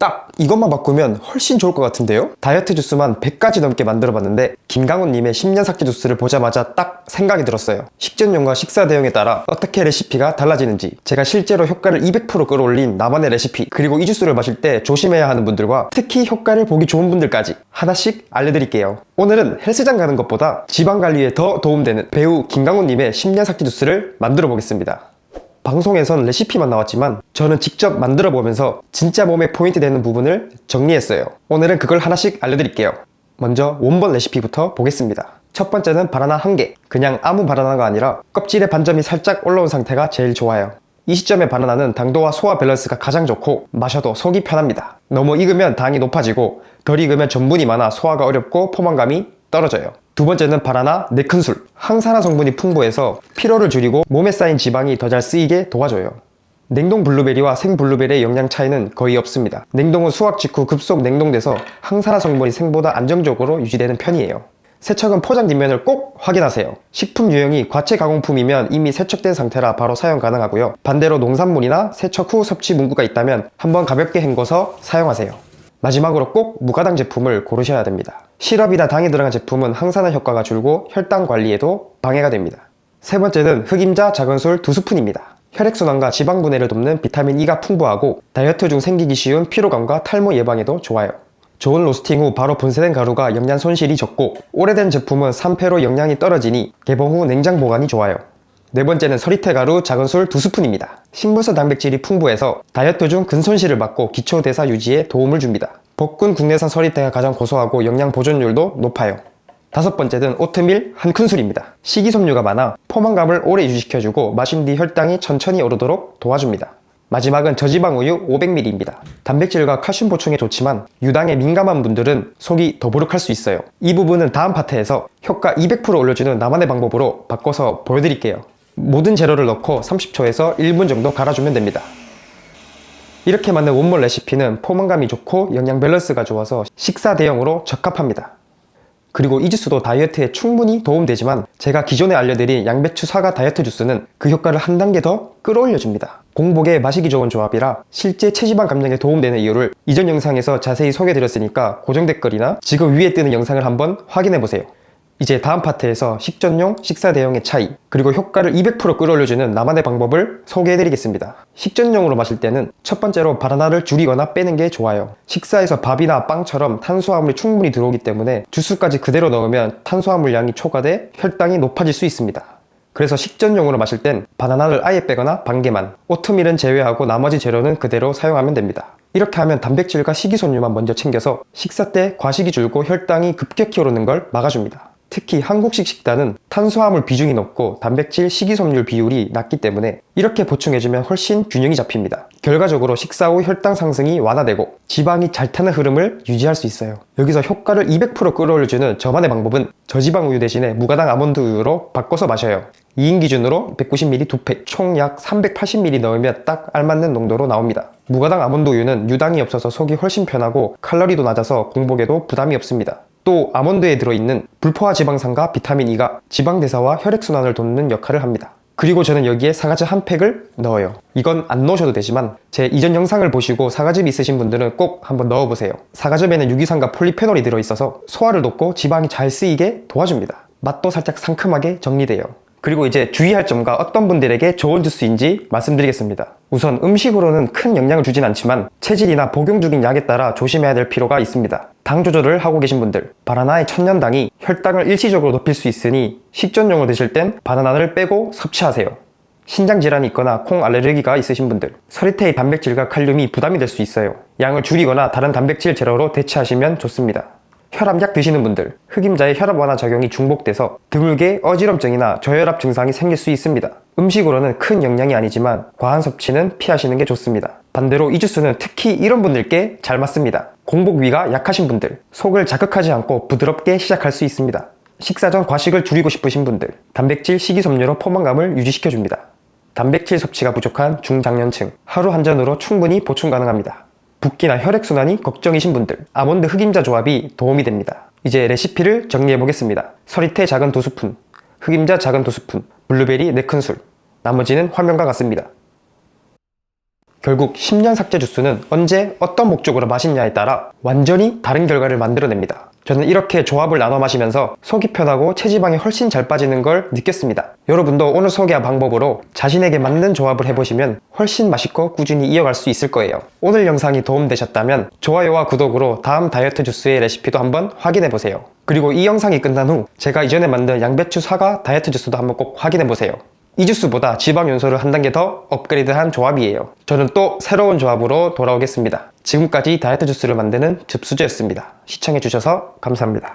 딱 이것만 바꾸면 훨씬 좋을 것 같은데요? 다이어트 주스만 100가지 넘게 만들어 봤는데 김강훈님의 10년 삭제 주스를 보자마자 딱 생각이 들었어요. 식전용과 식사 대용에 따라 어떻게 레시피가 달라지는지 제가 실제로 효과를 200% 끌어올린 나만의 레시피 그리고 이 주스를 마실 때 조심해야 하는 분들과 특히 효과를 보기 좋은 분들까지 하나씩 알려드릴게요. 오늘은 헬스장 가는 것보다 지방 관리에 더 도움되는 배우 김강훈님의 10년 삭제 주스를 만들어 보겠습니다. 방송에선 레시피만 나왔지만 저는 직접 만들어 보면서 진짜 몸에 포인트 되는 부분을 정리했어요. 오늘은 그걸 하나씩 알려드릴게요. 먼저 원본 레시피부터 보겠습니다. 첫 번째는 바나나 한 개. 그냥 아무 바나나가 아니라 껍질에 반점이 살짝 올라온 상태가 제일 좋아요. 이 시점의 바나나는 당도와 소화 밸런스가 가장 좋고 마셔도 속이 편합니다. 너무 익으면 당이 높아지고 덜 익으면 전분이 많아 소화가 어렵고 포만감이 떨어져요. 두 번째는 바나나 4큰술. 항산화 성분이 풍부해서 피로를 줄이고 몸에 쌓인 지방이 더 잘 쓰이게 도와줘요. 냉동 블루베리와 생 블루베리의 영양 차이는 거의 없습니다. 냉동은 수확 직후 급속 냉동돼서 항산화 성분이 생보다 안정적으로 유지되는 편이에요. 세척은 포장 뒷면을 꼭 확인하세요. 식품 유형이 과체 가공품이면 이미 세척된 상태라 바로 사용 가능하고요. 반대로 농산물이나 세척 후 섭취 문구가 있다면 한번 가볍게 헹궈서 사용하세요. 마지막으로 꼭 무가당 제품을 고르셔야 됩니다. 시럽이나 당이 들어간 제품은 항산화 효과가 줄고 혈당 관리에도 방해가 됩니다. 세 번째는 흑임자 작은 술 2스푼입니다. 혈액순환과 지방 분해를 돕는 비타민 E가 풍부하고 다이어트 중 생기기 쉬운 피로감과 탈모 예방에도 좋아요. 좋은 로스팅 후 바로 분쇄된 가루가 영양 손실이 적고 오래된 제품은 산패로 영양이 떨어지니 개봉 후 냉장 보관이 좋아요. 네 번째는 서리태 가루 작은 술 2스푼입니다. 식물성 단백질이 풍부해서 다이어트 중 근손실을 막고 기초 대사 유지에 도움을 줍니다. 볶은 국내산 서리태가 가장 고소하고 영양 보존율도 높아요. 다섯 번째는 오트밀 한 큰술입니다. 식이섬유가 많아 포만감을 오래 유지시켜주고 마신 뒤 혈당이 천천히 오르도록 도와줍니다. 마지막은 저지방 우유 500ml입니다. 단백질과 칼슘 보충에 좋지만 유당에 민감한 분들은 속이 더부룩할 수 있어요. 이 부분은 다음 파트에서 효과 200% 올려주는 나만의 방법으로 바꿔서 보여드릴게요. 모든 재료를 넣고 30초에서 1분 정도 갈아주면 됩니다. 이렇게 만든 원몰 레시피는 포만감이 좋고 영양 밸런스가 좋아서 식사 대용으로 적합합니다. 그리고 이 주스도 다이어트에 충분히 도움되지만 제가 기존에 알려드린 양배추 사과 다이어트 주스는 그 효과를 한 단계 더 끌어올려줍니다. 공복에 마시기 좋은 조합이라 실제 체지방 감량에 도움되는 이유를 이전 영상에서 자세히 소개드렸으니까 고정 댓글이나 지금 위에 뜨는 영상을 한번 확인해보세요. 이제 다음 파트에서 식전용, 식사 대용의 차이, 그리고 효과를 200% 끌어올려주는 나만의 방법을 소개해드리겠습니다. 식전용으로 마실 때는 첫 번째로 바나나를 줄이거나 빼는 게 좋아요. 식사에서 밥이나 빵처럼 탄수화물이 충분히 들어오기 때문에 주스까지 그대로 넣으면 탄수화물 양이 초과돼 혈당이 높아질 수 있습니다. 그래서 식전용으로 마실 땐 바나나를 아예 빼거나 반 개만, 오트밀은 제외하고 나머지 재료는 그대로 사용하면 됩니다. 이렇게 하면 단백질과 식이섬유만 먼저 챙겨서 식사 때 과식이 줄고 혈당이 급격히 오르는 걸 막아줍니다. 특히 한국식 식단은 탄수화물 비중이 높고 단백질, 식이섬유 비율이 낮기 때문에 이렇게 보충해주면 훨씬 균형이 잡힙니다. 결과적으로 식사 후 혈당 상승이 완화되고 지방이 잘 타는 흐름을 유지할 수 있어요. 여기서 효과를 200% 끌어올려주는 저만의 방법은 저지방 우유 대신에 무가당 아몬드 우유로 바꿔서 마셔요. 2인 기준으로 190ml 2팩, 총 약 380ml 넣으면 딱 알맞는 농도로 나옵니다. 무가당 아몬드 우유는 유당이 없어서 속이 훨씬 편하고 칼로리도 낮아서 공복에도 부담이 없습니다. 또 아몬드에 들어있는 불포화 지방산과 비타민 E가 지방 대사와 혈액순환을 돕는 역할을 합니다. 그리고 저는 여기에 사과즙 한 팩을 넣어요. 이건 안 넣으셔도 되지만 제 이전 영상을 보시고 사과즙 있으신 분들은 꼭 한번 넣어보세요. 사과즙에는 유기산과 폴리페놀이 들어있어서 소화를 돕고 지방이 잘 쓰이게 도와줍니다. 맛도 살짝 상큼하게 정리돼요. 그리고 이제 주의할 점과 어떤 분들에게 좋은 주스인지 말씀드리겠습니다. 우선 음식으로는 큰 영향을 주진 않지만 체질이나 복용 중인 약에 따라 조심해야 될 필요가 있습니다. 당 조절을 하고 계신 분들, 바나나의 천년당이 혈당을 일시적으로 높일 수 있으니 식전용으로 드실 땐 바나나를 빼고 섭취하세요. 신장 질환이 있거나 콩 알레르기가 있으신 분들, 서리태의 단백질과 칼륨이 부담이 될 수 있어요. 양을 줄이거나 다른 단백질 재료로 대체하시면 좋습니다. 혈압약 드시는 분들, 흑임자의 혈압 완화 작용이 중복돼서 드물게 어지럼증이나 저혈압 증상이 생길 수 있습니다. 음식으로는 큰 영향이 아니지만 과한 섭취는 피하시는 게 좋습니다. 반대로 이 주스는 특히 이런 분들께 잘 맞습니다. 공복위가 약하신 분들, 속을 자극하지 않고 부드럽게 시작할 수 있습니다. 식사 전 과식을 줄이고 싶으신 분들, 단백질, 식이섬유로 포만감을 유지시켜줍니다. 단백질 섭취가 부족한 중장년층, 하루 한 잔으로 충분히 보충 가능합니다. 붓기나 혈액순환이 걱정이신 분들, 아몬드 흑임자 조합이 도움이 됩니다. 이제 레시피를 정리해 보겠습니다. 서리태 작은 2스푼, 흑임자 작은 2스푼, 블루베리 4큰술, 나머지는 화면과 같습니다. 결국 10년 삭제 주스는 언제 어떤 목적으로 마시냐에 따라 완전히 다른 결과를 만들어냅니다. 저는 이렇게 조합을 나눠 마시면서 속이 편하고 체지방이 훨씬 잘 빠지는 걸 느꼈습니다. 여러분도 오늘 소개한 방법으로 자신에게 맞는 조합을 해보시면 훨씬 맛있고 꾸준히 이어갈 수 있을 거예요. 오늘 영상이 도움되셨다면 좋아요와 구독으로 다음 다이어트 주스의 레시피도 한번 확인해보세요. 그리고 이 영상이 끝난 후 제가 이전에 만든 양배추 사과 다이어트 주스도 한번 꼭 확인해보세요. 이 주스보다 지방 연소를 한 단계 더 업그레이드한 조합이에요. 저는 또 새로운 조합으로 돌아오겠습니다. 지금까지 다이어트 주스를 만드는 즙수제였습니다. 시청해주셔서 감사합니다.